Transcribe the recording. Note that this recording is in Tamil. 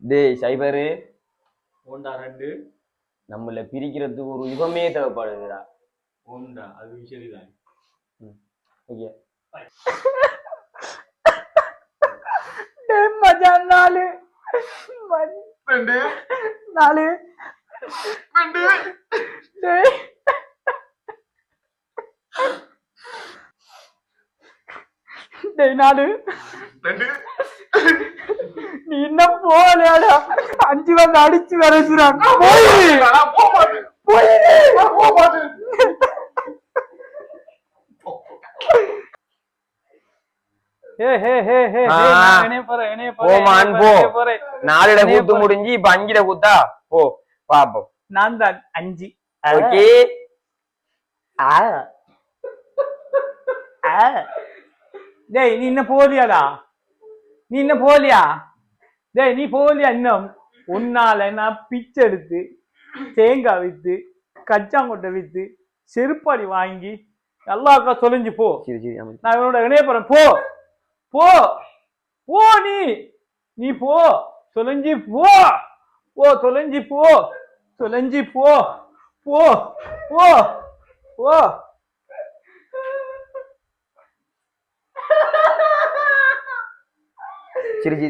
டேய் சைபரு. ஓண்டா ரெண்டு. நம்மள பிரிக்கிறதுக்கு ஒரு யுகமே தேவைப்படுதுடா. ஓண்டா அது சரிதான். ஓகே. டேய் மச்சான் நாலு? நாலு. டேய். டேய் நாலு. ரெண்டு. நீ இன்னும் போகலையாடா? அஞ்சு வந்து அடிச்சு வரைச்சுறான் போய்! நான் போக மாட்டேன் போயிடு நான் போக மாட்டேன் ஹே ஹே ஹே ஹே ஆ. என்னைய போறேன் என்னைய போமான் போ என்னைய போறேன் நாலுட கூத்து. முடிஞ்சு இப்ப அஞ்சிட கூத்தா? போ பாப்போம். நான் தான் அஞ்சு. ஓகே. ஆ. ஆ. டேய் நீ இன்னும் போலியாடா நீ இன்னும் போலியா டேய் நீ போலியா இன்னும்? உன்னால நான் பிச்சை எடுத்து தேங்காய் வித்து கச்சாங்கொட்டை வித்து செருப்பாடி வாங்கி எல்லாருக்கா தொலைஞ்சு போ. நான் இவனோட இணைய போறேன் போ. போ. போ நீ. நீ போ. தொலைஞ்சி போ. போ தொலைஞ்சி போ. தொலைஞ்சி போ. போ போ போ. சிரிச்சு